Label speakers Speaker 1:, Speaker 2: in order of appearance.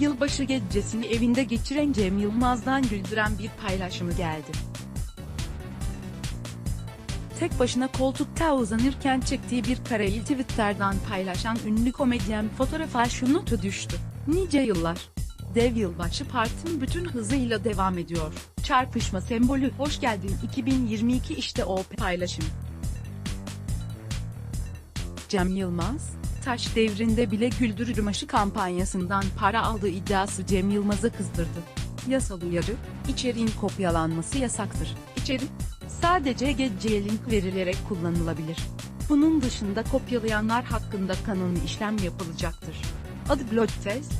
Speaker 1: Yılbaşı gecesini evinde geçiren Cem Yılmaz'dan güldüren bir paylaşımı geldi. Tek başına koltukta uzanırken çektiği bir kareyi Twitter'dan paylaşan ünlü komedyen fotoğrafa şu notu düştü. Nice yıllar. Dev yılbaşı partim bütün hızıyla devam ediyor. Çarpışma sembolü hoş geldin 2022 işte o paylaşım. Cem Yılmaz, taş devrinde bile güldürürüm aşı kampanyasından para aldığı iddiası Cem Yılmaz'ı kızdırdı. Yasal uyarı, içeriğin kopyalanması yasaktır. İçerik, sadece geceye link verilerek kullanılabilir. Bunun dışında kopyalayanlar hakkında kanuni işlem yapılacaktır. Adı Blog Test,